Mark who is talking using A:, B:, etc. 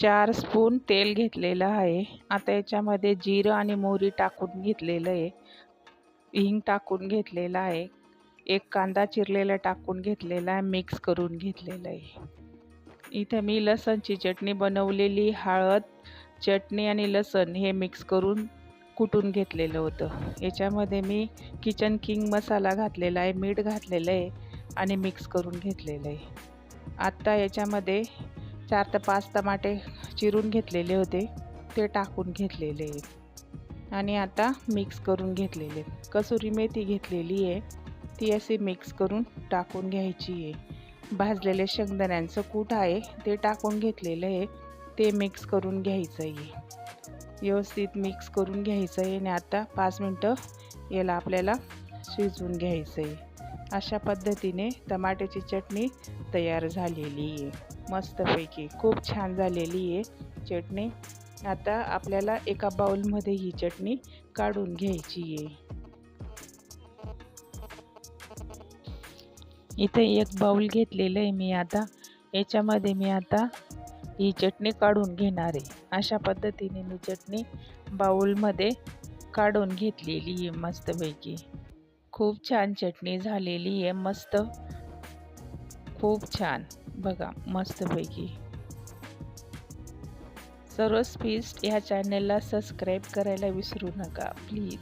A: चार स्पून तेल घेतलेलं आहे. आता याच्यामध्ये जिरं आणि मोहरी टाकून घेतलेलं आहे. हिंग टाकून घेतलेलं आहे. एक कांदा चिरलेला टाकून घेतलेला आहे. मिक्स करून घेतलेलं आहे. इथं मी लसणची चटणी बनवलेली हळद चटणी आणि लसण हे मिक्स करून कुटून घेतलेलं होतं. याच्यामध्ये मी किचन किंग मसाला घातलेला आहे मीठ घातलेलं आहे आणि मिक्स करून घेतलेलं आहे. आत्ता याच्यामध्ये चार ते पाच टमाटे चिरून घेतलेले होते. ते टाकून घेतलेले आहेत. आणि आता मिक्स करून घेतलेले कसुरी मेथी घेतलेली आहे. ती अशी मिक्स करून टाकून घ्यायची आहे. भाजलेले शेंगदाण्यांचं कूट आहे. ते टाकून घेतलेलं आहे. ते मिक्स करून घ्यायचं आहे. व्यवस्थित मिक्स करून घ्यायचं आहे. आणि आता पाच मिनटं याला आपल्याला शिजवून घ्यायचं आहे. अशा पद्धतीने टमाट्याची चटणी तयार झालेली आहे. मस्तपैकी खूप छान झालेली आहे चटणी. आता आपल्याला एका बाउलमध्ये ही चटणी काढून घ्यायची आहे. इथे एक बाउल घेतलेलं आहे मी आता. याच्यामध्ये मी आता ही चटणी काढून घेणार आहे. अशा पद्धतीने मी चटणी बाउलमध्ये काढून घेतलेली आहे मस्तपैकी. खूप छान चटणी झालेली आहे मस्त. खूप छान. बघा मस्तपैकी. सर्वच फिस्ट ह्या चॅनलला सबस्क्राईब करायला विसरू नका प्लीज